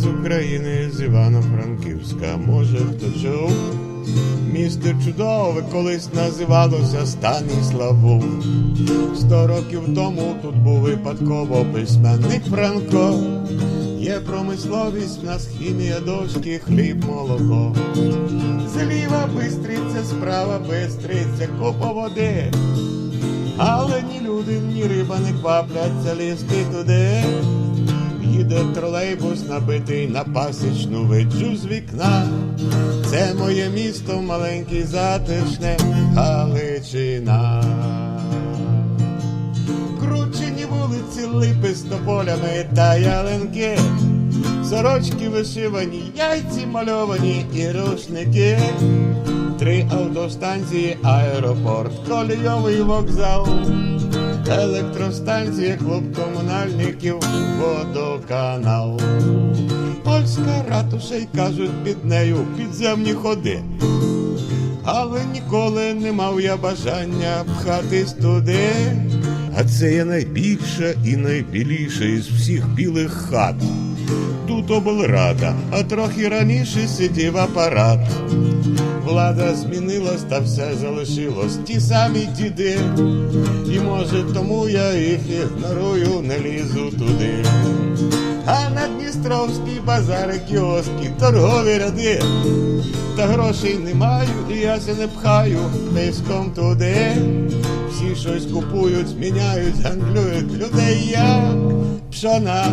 України з Івано-Франківська. Може хто чув? Місто чудове колись називалося Станіславу. Сто років тому тут був випадково письменник Франко. Є промисловість, в нас хімія, дошки, хліб, молоко. Зліва бистриця, справа бистриця, купа води. Але ні люди, ні риба не квапляться лізти туди. Тролейбус набитий на пасічну виджу з вікна. Це моє місто маленьке, затишне Галичина. Кручені вулиці, липи з тополями та ялинки. Сорочки вишивані, яйці мальовані і рушники. Три автостанції, аеропорт, колійовий вокзал, електростанція, клуб комунальників, водоканал. Польська ратуша й кажуть під нею підземні ходи. Але ніколи не мав я бажання пхатись туди. А це є найбільша і найбіліша із всіх білих хат. Тут облрада, а трохи раніше сидів апарат. Влада змінилась, та все залишилось ті самі діди. І може тому я їх ігнорую, не лізу туди. А на Дністровській базари кіоски, торгові ряди. Та грошей не маю, і я се не пхаю низьком туди. Всі щось купують, зміняють, гандлюють людей як пшона.